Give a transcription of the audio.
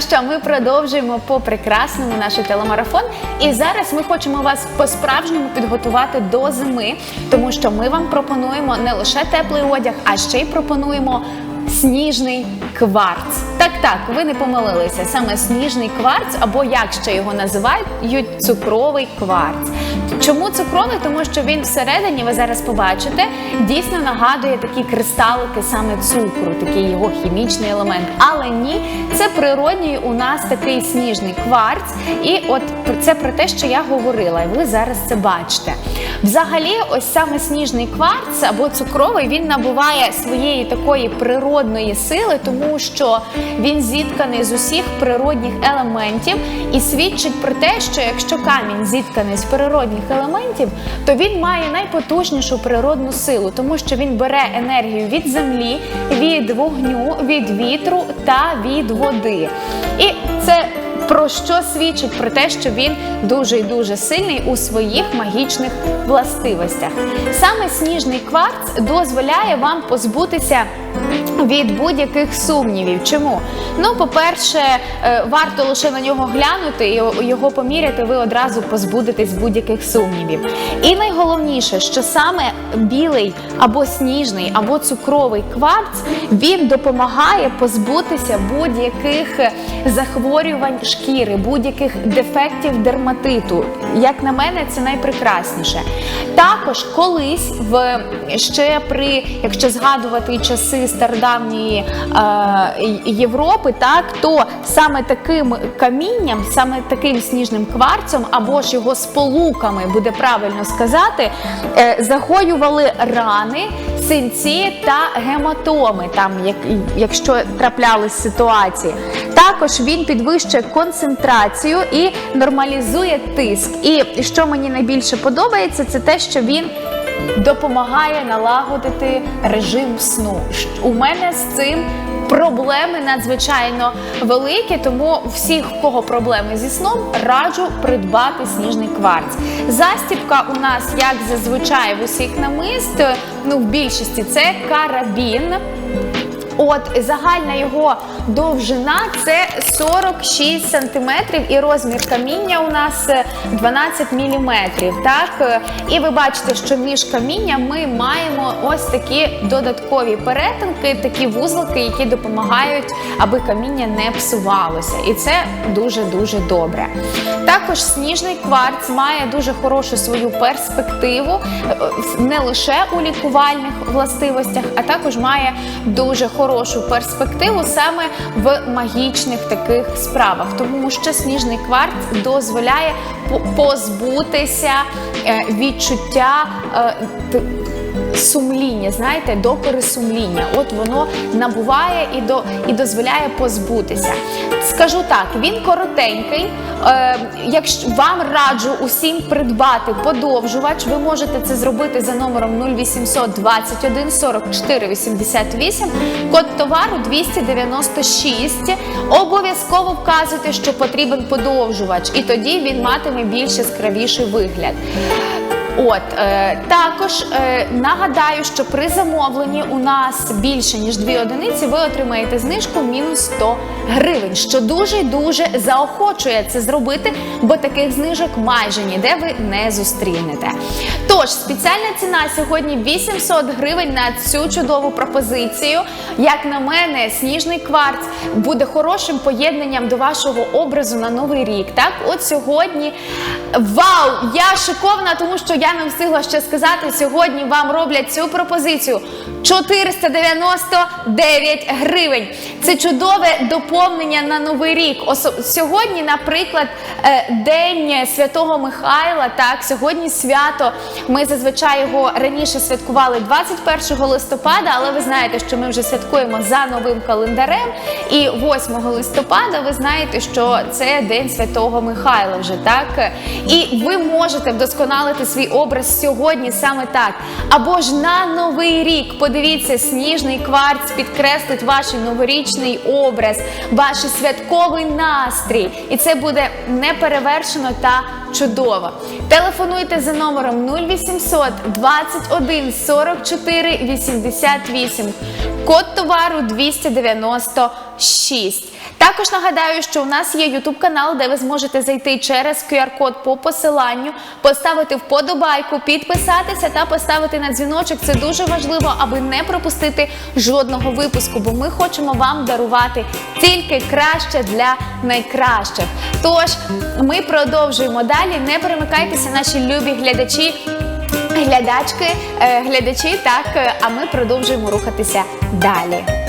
Ну що, ми продовжуємо по прекрасному наш телемарафон. І зараз ми хочемо вас по-справжньому підготувати до зими, тому що ми вам пропонуємо не лише теплий одяг, а ще й пропонуємо. Сніжний кварц. Так, так, ви не помилилися. Саме сніжний кварц, або як ще його називають, цукровий кварц. Чому цукровий? Тому що він всередині, ви зараз побачите, дійсно нагадує такі кристалики саме цукру, такий його хімічний елемент. Але ні, це природній у нас такий сніжний кварц. І от це про те, що я говорила, і ви зараз це бачите. Взагалі, ось саме сніжний кварц або цукровий він набуває своєї такої природної сили, тому що він зітканий з усіх природних елементів і свідчить про те, що якщо камінь зітканий з природних елементів, то він має найпотужнішу природну силу, тому що він бере енергію від землі, від вогню, від вітру та від води. І це про що свідчить про те, що він дуже і дуже сильний у своїх магічних властивостях. Саме сніжний кварц дозволяє вам позбутися від будь-яких сумнівів. Чому? Ну, по-перше, е, варто лише на нього глянути і його поміряти, ви одразу позбудетесь будь-яких сумнівів. І найголовніше, що саме білий або сніжний, або цукровий кварц він допомагає позбутися будь-яких е, захворювань шкіри, будь-яких дефектів дерматиту. Як на мене, це найпрекрасніше. Також колись в ще при, якщо згадувати часи стародавньої е, Європи, так то саме таким камінням, саме таким сніжним кварцем, або ж його сполуками, буде правильно сказати, е, загоювали рани, синці та гематоми, там, як, якщо траплялись ситуації. Також він підвищує концентрацію і нормалізує тиск. І що мені найбільше подобається, це те, що він допомагає налагодити режим сну. У мене з цим проблеми надзвичайно великі, тому всіх, в кого проблеми зі сном, раджу придбати сніжний кварц. Застібка у нас, як зазвичай в усіх намист, ну в більшості це карабін. От загальна його довжина це 46 сантиметрів, і розмір каміння у нас е, 12 міліметрів. Так, Е, і ви бачите, що між камінням ми маємо ось такі додаткові перетинки, такі вузлики, які допомагають, аби каміння не псувалося. І це дуже дуже добре. Також сніжний кварц має дуже хорошу свою перспективу, е, не лише у лікувальних властивостях, а також має дуже хорошу перспективу саме в магічних таких справах, тому що сніжний кварц дозволяє по- позбутися е, відчуття. Сумління, знаєте, докори сумління. От воно набуває і до і дозволяє позбутися. Скажу так, він коротенький. Е, якщо вам раджу усім придбати подовжувач, ви можете це зробити за номером 0800 21 44 88, код товару 296. Обов'язково вказуйте, що потрібен подовжувач, і тоді він матиме більш яскравіший вигляд. От е, також е, нагадаю, що при замовленні у нас більше ніж дві одиниці, ви отримаєте знижку мінус 100 гривень, що дуже дуже заохочує це зробити, бо таких знижок майже ніде ви не зустрінете. Тож спеціальна ціна сьогодні 800 гривень на цю чудову пропозицію. Як на мене, сніжний кварц буде хорошим поєднанням до вашого образу на новий рік. Так, от сьогодні вау! Я шикована, тому що я не встигла ще сказати. Сьогодні вам роблять цю пропозицію 499 гривень. Це чудове доповнення на новий рік. Сьогодні, наприклад, е, День Святого Михайла. Так, сьогодні свято. Ми зазвичай його раніше святкували 21 листопада, але ви знаєте, що ми вже святкуємо за новим календарем. І 8 листопада ви знаєте, що це День Святого Михайла вже так. І ви можете вдосконалити свій образ сьогодні саме так. Або ж на новий рік. Подивіться, сніжний кварц підкреслить ваш новорічний образ, ваш святковий настрій. І це буде неперевершено та чудово. Телефонуйте за номером 0800 21 44 88. Код товару 296. Також нагадаю, що у нас є YouTube канал, де ви зможете зайти через QR-код по посиланню, поставити вподобайку, підписатися та поставити на дзвіночок. Це дуже важливо, аби не пропустити жодного випуску, бо ми хочемо вам дарувати тільки краще для найкращих. Тож ми продовжуємо далі. Не перемикайтеся, наші любі глядачі. Глядачки, е, глядачі, так, е, а ми продовжуємо рухатися далі.